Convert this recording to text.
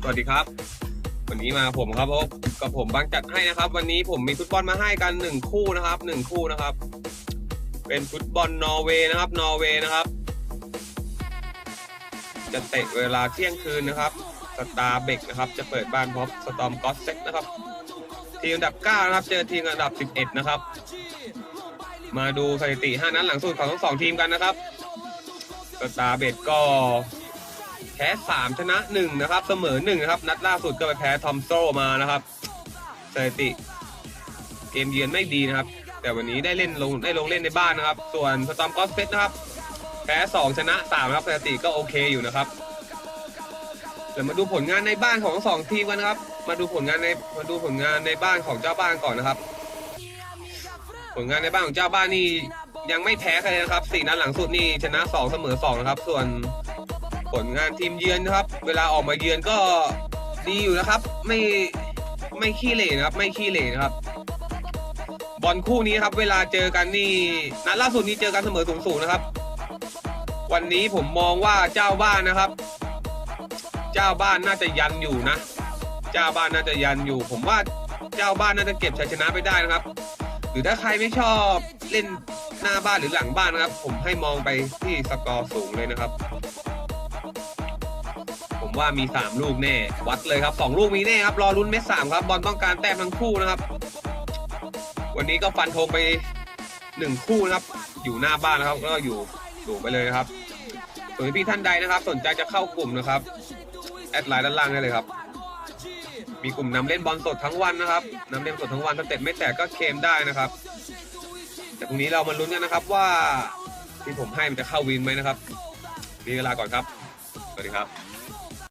สวัสดีครับ วันนี้มาผมครับพบกับผมบางจัดให้นะครับ วันนี้ผมมีฟุตบอลมาให้กันหนึ่งคู่นะครับหนึ่งคู่นะครับ เป็นฟุตบอลนอร์เวย์นะครับนอร์เวย์นะครับ จะเตะเวลาเที่ยงคืนนะครับสตาร์เบกนะครับ จะเปิดบ้านพบสตอมกอสเซ็กนะครับ ทีมอันดับ 9 นะครับ เจอทีมอันดับ 11 นะครับ มาดูสถิติ 5 นัดหลังสุดของทั้งสองทีมกันนะครับ สตาร์เบกก็ แพ้สามชนะหนึ่งนะครับ เสมอหนึ่งนะครับ นัดล่าสุดก็ไปแพ้ทอมโซมานะครับสถิติ เกมเยือนไม่ดีนะครับ แต่วันนี้ได้เล่นลงได้ลงเล่นในบ้านนะครับ ส่วนสตอมกอสเฟสนะครับ แพ้สองชนะสามครับสถิติก็โอเคอยู่นะครับเดี๋ยวมาดูผลงานในบ้านของทั้งสองทีมกันนะครับ มาดูผลงานในมาดูผลงานในบ้านของเจ้าบ้านก่อนนะครับ ผลงานในบ้านของเจ้าบ้านนี่ยังไม่แพ้ใครเลยนะครับสี่นัดหลังสุดนี่ชนะสองเสมอสองนะครับ ส่วน ผลงานทีมเยือนนะครับ เวลาออกมาเยือนก็ดีอยู่นะครับ ไม่ไม่ขี้เหร่นะครับ ไม่ขี้เหร่นะครับ บอลคู่นี้ครับ เวลาเจอกันนี่นัดล่าสุดนี้เจอกันเสมอศูนย์ศูนย์นะครับ วันนี้ผมมองว่าเจ้าบ้านนะครับ เจ้าบ้านน่าจะยันอยู่นะ เจ้าบ้านน่าจะยันอยู่ ผมว่าเจ้าบ้านน่าจะเก็บชัยชนะไปได้นะครับ หรือถ้าใครไม่ชอบเล่นหน้าบ้านหรือหลังบ้านนะครับ ผมให้มองไปที่สกอร์สูงเลยนะครับ ผมว่ามี 3 ลูกแน่ วัดเลยครับ 2 ลูกมีแน่ครับ รอลุ้นเม็ดสามครับ บอลต้องการแต้มทั้งคู่นะครับ วันนี้ก็ฟันธงไป 1 คู่นะครับ อยู่หน้าบ้านนะครับ ก็อยู่สูไปเลยนะครับส่วนพี่ท่านใดนะครับ สนใจจะเข้ากลุ่มนะครับ แอดไลน์ด้านล่างได้เลยครับ มีกลุ่มนำเล่นบอลสดทั้งวันนะครับนำเล่นสดทั้งวันถ้าเต็ดไม่แตกก็เคมได้นะครับ แต่พรุ่งนี้เรามาลุ้นกันนะครับว่าที่ผมให้มันจะเข้าวินไหมนะครับมีเวลาก่อนครับ วัสดีครับ